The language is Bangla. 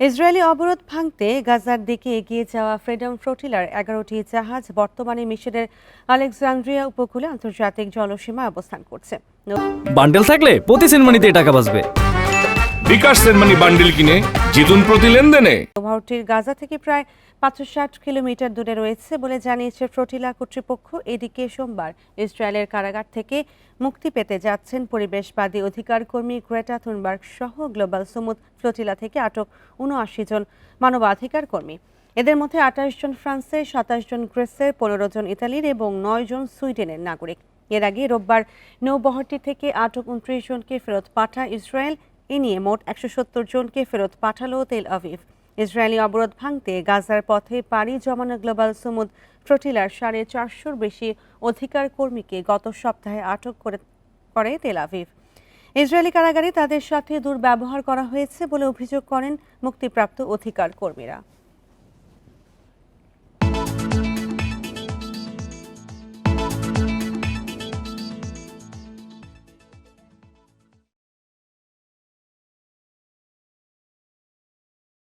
ইসরায়েলি অবরোধ ভাঙতে গাজার দিকে এগিয়ে যাওয়া ফ্রিডম ফ্লোটিলার এগারোটি জাহাজ বর্তমানে মিশরের আলেকজান্দ্রিয়া উপকূলে আন্তর্জাতিক জলসীমা অবস্থান করছে। বান্ডেল থাকলে প্রতি সেনমানিতে টাকা বাঁচবে। বিকাশ সেনমানি বান্ডেল কিনে জিতুন প্রতি লেনদেনে। নৌবাহটির গাজা থেকে প্রায় পাঁচশো ষাট কিলোমিটার দূরে রয়েছে বলে জানিয়েছে ফ্লোটিলা কর্তৃপক্ষ। এদিকে সোমবার ইসরায়েলের কারাগার থেকে মুক্তি পেতে যাচ্ছেন পরিবেশবাদী অধিকার কর্মী গ্রেটা থুনবার্গ সহ গ্লোবাল সুমুদ ফ্লোটিলা থেকে আটক উনআশি জন মানবাধিকার কর্মী। এদের মধ্যে আঠাশ জন ফ্রান্সের সাতাশ জন গ্রিসের পনেরো জন ইতালির এবং নয় জন সুইডেনের নাগরিক। এর আগে রোববার নৌবহরটি থেকে আটক উনত্রিশ জনকে ফেরত পাঠায় ইসরায়েল। এ নিয়ে মোট একশো সত্তর জনকে ফেরত পাঠালো তেল আভিভ ইসরায়েলি অবরোধ ভাঙতে গাজার পথে পাড়ি জমানো গ্লোবাল সুমুদ ফ্লোটিলার সাড়ে চারশোর বেশি অধিকার কর্মীকে গত সপ্তাহে আটক করে করে তেল আভিভ ইসরায়েলি কারাগারে তাদের সাথে দুর্ব্যবহার করা হয়েছে বলে অভিযোগ করেন মুক্তিপ্রাপ্ত অধিকার কর্মীরা।